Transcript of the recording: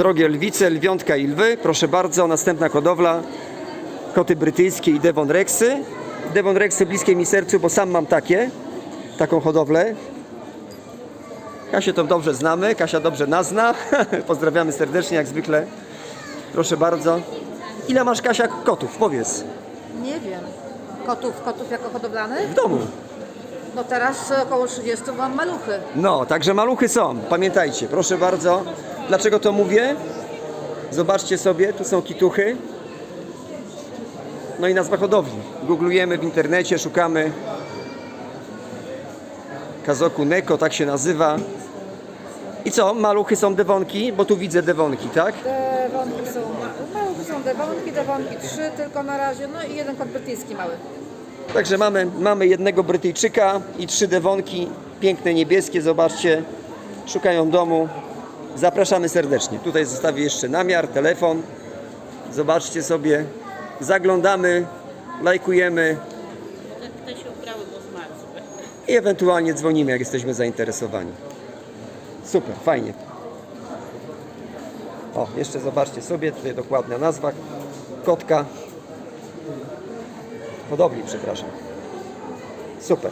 drogie lwice, lwiątka i lwy. Proszę bardzo, następna hodowla. Koty brytyjskie i Devon Rexy. Devon Rexy bliskie mi sercu, bo sam mam takie, taką hodowlę. Kasię to dobrze znamy, Kasia dobrze nas zna. Pozdrawiamy serdecznie, jak zwykle. Proszę bardzo. Ile masz, Kasia, kotów? Powiedz. Nie wiem. Kotów, kotów jako hodowlanych? W domu. No teraz około 30 mam maluchy. No, także maluchy są. Pamiętajcie, proszę bardzo. Dlaczego to mówię? Zobaczcie sobie, tu są kituchy. No i nazwa hodowli. Googlujemy w internecie, szukamy. Kazoku Neko, tak się nazywa. I co? Maluchy są dewonki? Bo tu widzę dewonki, tak? Dewonki są, maluchy są dewonki, dewonki trzy tylko na razie, no i jeden kot brytyjski mały. Także mamy, mamy jednego Brytyjczyka i trzy dewonki. Piękne niebieskie, zobaczcie. Szukają domu. Zapraszamy serdecznie. Tutaj zostawię jeszcze namiar, telefon. Zobaczcie sobie. Zaglądamy, lajkujemy Te się ubrały, bo i ewentualnie dzwonimy, jak jesteśmy zainteresowani. Super, fajnie. O, jeszcze zobaczcie sobie, tutaj dokładna nazwa kotka. Hodowli, przepraszam. Super.